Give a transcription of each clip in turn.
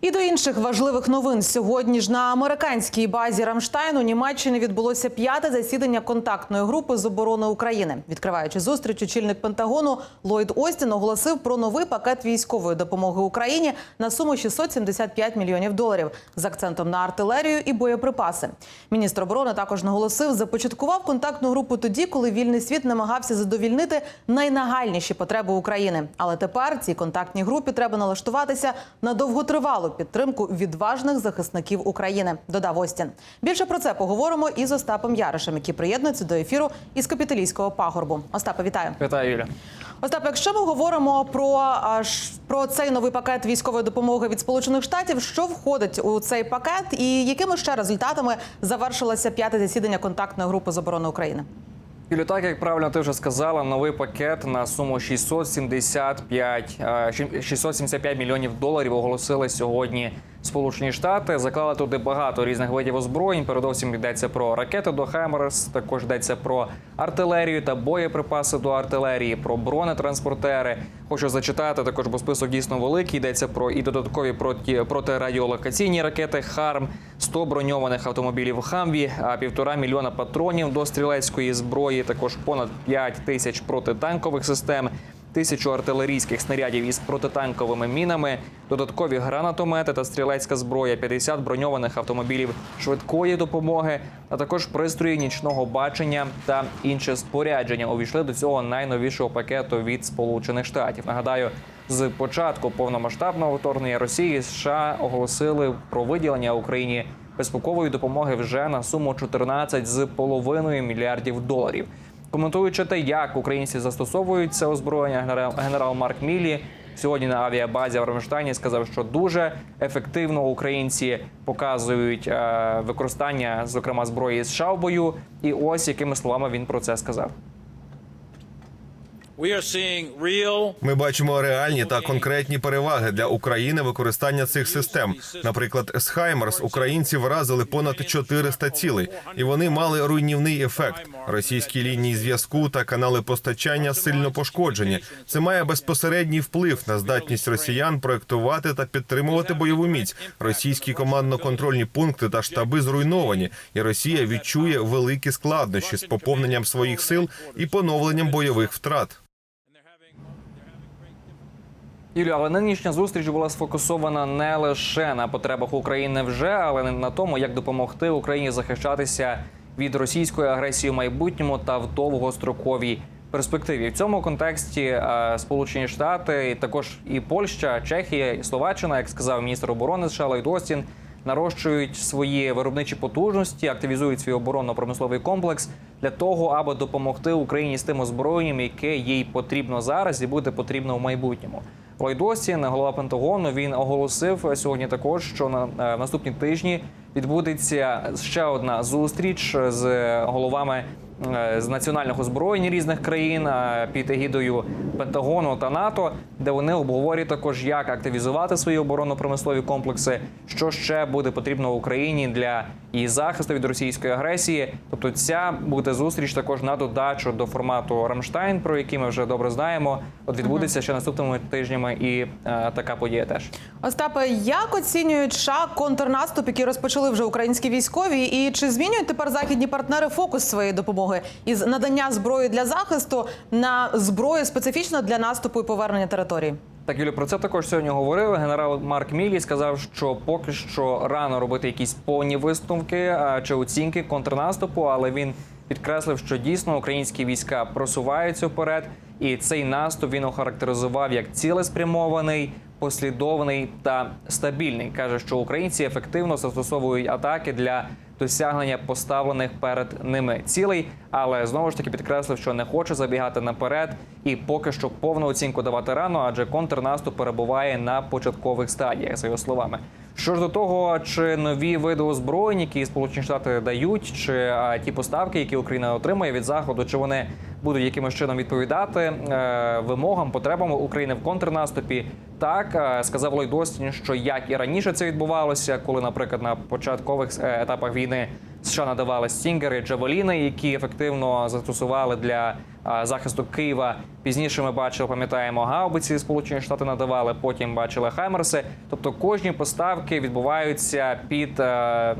І до інших важливих новин сьогодні ж на американській базі Рамштайн у Німеччині відбулося п'яте засідання контактної групи з оборони України. Відкриваючи зустріч, очільник Пентагону Ллойд Остін оголосив про новий пакет військової допомоги Україні на суму 675 мільйонів доларів з акцентом на артилерію і боєприпаси. Міністр оборони також наголосив, започаткував контактну групу тоді, коли вільний світ намагався задовільнити найнагальніші потреби України. Але тепер цій контактній групі треба налаштуватися на довготривалу підтримку відважних захисників України. Додав Остін. Більше про це поговоримо із Остапом Яришем, який приєднується до ефіру із капіталійського пагорбу. Остапе, вітаю. Вітаю, Юля. Остап, якщо ми говоримо про, про цей новий пакет військової допомоги від Сполучених Штатів, що входить у цей пакет, і якими ще результатами завершилося п'яте засідання контактної групи з оборони України? Юлю, так як правильно ти вже сказала, новий пакет на суму 675, е, 675 мільйонів доларів оголосили сьогодні Сполучені Штати. Заклали туди багато різних видів озброєнь. Передовсім йдеться про ракети до Хаймерс, також йдеться про артилерію та боєприпаси до артилерії, про бронетранспортери. Хочу зачитати також, бо список дійсно великий. Йдеться про і додаткові проти протирадіолокаційні ракети ХАРМ, 100 броньованих автомобілів Хамві, а півтора мільйона патронів до стрілецької зброї. Також понад 5 тисяч протитанкових систем. Тисячу артилерійських снарядів із протитанковими мінами, додаткові гранатомети та стрілецька зброя, 50 броньованих автомобілів швидкої допомоги, а також пристрої нічного бачення та інше спорядження увійшли до цього найновішого пакету від Сполучених Штатів. Нагадаю, з початку повномасштабного вторгнення Росії США оголосили про виділення Україні безпекової допомоги вже на суму 14 з половиною мільярдів доларів. Коментуючи те, як українці застосовують це озброєння, генерал, Марк Мілі сьогодні на авіабазі в Рамштайні сказав, що дуже ефективно українці показують е, використання, зокрема зброї з шавбою. І ось якими словами він про це сказав. Ми бачимо реальні та конкретні переваги для України використання цих систем. Наприклад, з Хаймерс українці вразили понад 400 цілей, і вони мали руйнівний ефект. Російські лінії зв'язку та канали постачання сильно пошкоджені. Це має безпосередній вплив на здатність росіян проектувати та підтримувати бойову міць. Російські командно-контрольні пункти та штаби зруйновані, і Росія відчує великі складнощі з поповненням своїх сил і поновленням бойових втрат. Юлія, але нинішня зустріч була сфокусована не лише на потребах України вже, але й на тому, як допомогти Україні захищатися від російської агресії в майбутньому та в довгостроковій перспективі. В цьому контексті е, Сполучені Штати, і також і Польща, Чехія, і Словаччина, як сказав міністр оборони США Ллойд Остін, нарощують свої виробничі потужності, активізують свій оборонно-промисловий комплекс для того, аби допомогти Україні з тим озброєнням, яке їй потрібно зараз і буде потрібно в майбутньому. Ллойд Остін, голова Пентагону, він оголосив сьогодні також, що на е, наступні тижні відбудеться ще одна зустріч з головами з національних озброєнь різних країн е, під егідою Пентагону та НАТО, де вони обговорюють також, як активізувати свої оборонно-промислові комплекси, що ще буде потрібно Україні для її захисту від російської агресії. Тобто, ця буде зустріч також на додачу до формату Рамштайн, про який ми вже добре знаємо. От відбудеться ще наступними тижнями, і е, така подія теж. Остапе, як оцінюють США контрнаступ, який розпочали вже українські військові, і чи змінюють тепер західні партнери фокус своєї допомоги із надання зброї для захисту на зброю специфічно для наступу і повернення території? Так, Юлі, про це також сьогодні говорили. Генерал Марк Міллі сказав, що поки що рано робити якісь повні висновки чи оцінки контрнаступу, але він підкреслив, що дійсно українські війська просуваються вперед, і цей наступ він охарактеризував як цілеспрямований, послідовний та стабільний. каже, що українці ефективно застосовують атаки для досягнення поставлених перед ними цілей, але знову ж таки підкреслив, що не хоче забігати наперед і поки що повну оцінку давати рано, адже контрнаступ перебуває на початкових стадіях, за його словами. Що ж до того, чи нові види озброєнь, які Сполучені Штати дають, чи а, ті поставки, які Україна отримує від заходу, чи вони будуть якимось чином відповідати е, вимогам, потребам України в контрнаступі? Так е, сказав Ллойд Остін, що як і раніше це відбувалося, коли, наприклад, на початкових е, етапах війни США надавали стінгери, джавеліни, які ефективно застосували для захисту Києва. Пізніше ми бачили, пам'ятаємо, гаубиці Сполучені Штати надавали. Потім бачили Хаймерси. Тобто кожні поставки відбуваються під е,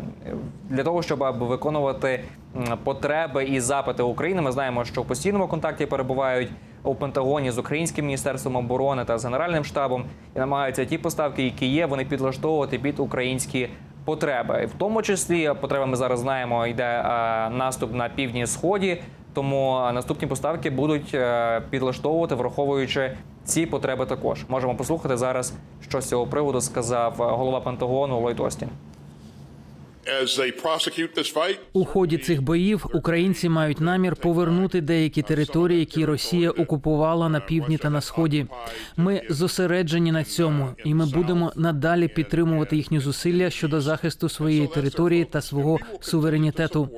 для того, щоб виконувати потреби і запити України. Ми знаємо, що в постійному контакті перебувають у Пентагоні з українським міністерством оборони та з генеральним штабом і намагаються ті поставки, які є, вони підлаштовувати під українські потреби. В тому числі потреби ми зараз знаємо, йде е, наступ на півдні сході. Тому е, наступні поставки будуть е, підлаштовувати, враховуючи ці потреби. Також можемо послухати зараз, що з цього приводу сказав голова Пентагону Ллойд Остін. У ході цих боїв українці мають намір повернути деякі території, які Росія окупувала на півдні та на сході. Ми зосереджені на цьому, і ми будемо надалі підтримувати їхні зусилля щодо захисту своєї території та свого суверенітету.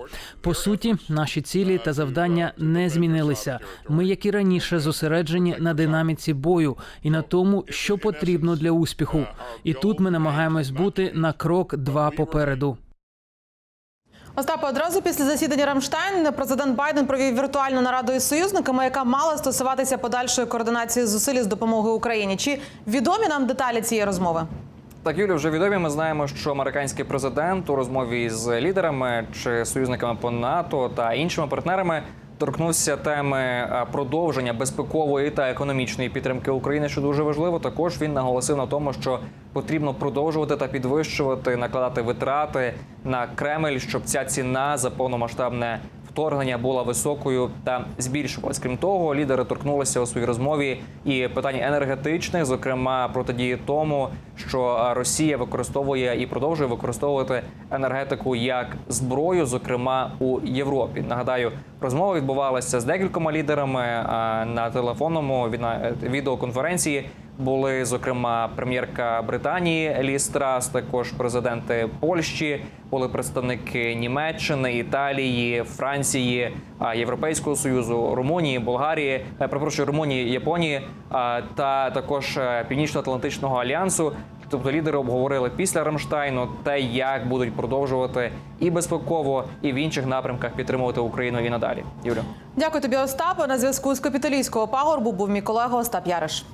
По суті, наші цілі та завдання не змінилися. Ми, як і раніше, зосереджені на динаміці бою і на тому, що потрібно для успіху. І тут ми намагаємось бути на крок два попереду. Остапе, одразу після засідання Рамштайн президент Байден провів віртуальну нараду із союзниками, яка мала стосуватися подальшої координації зусиль з допомоги Україні. Чи відомі нам деталі цієї розмови? Так, Юлі, вже відомі. Ми знаємо, що американський президент у розмові з лідерами чи союзниками по НАТО та іншими партнерами торкнувся теми е, продовження безпекової та економічної підтримки України, що дуже важливо. Також він наголосив на тому, що потрібно продовжувати та підвищувати, накладати витрати на Кремль, щоб ця ціна за повномасштабне вторгнення була високою та збільшувалась. Крім того, лідери торкнулися у своїй розмові і питань енергетичних, зокрема протидії тому, що Росія використовує і продовжує використовувати енергетику як зброю, зокрема у Європі. Нагадаю, розмова відбувалася з декількома лідерами на телефонному е, відеоконференції. Були зокрема прем'єрка Британії Ліс Трас, також президенти Польщі, були представники Німеччини, Італії, Франції, Європейського союзу, Румунії, Болгарії, е, перепрошую, Румунії, Японії та також е, Північно-Атлантичного альянсу. Тобто лідери обговорили після Рамштайну те, як будуть продовжувати і безпеково, і в інших напрямках підтримувати Україну і надалі. Юлю. Дякую тобі, Остапе. На зв'язку з капітолійського пагорбу був мій колега Остап Яриш.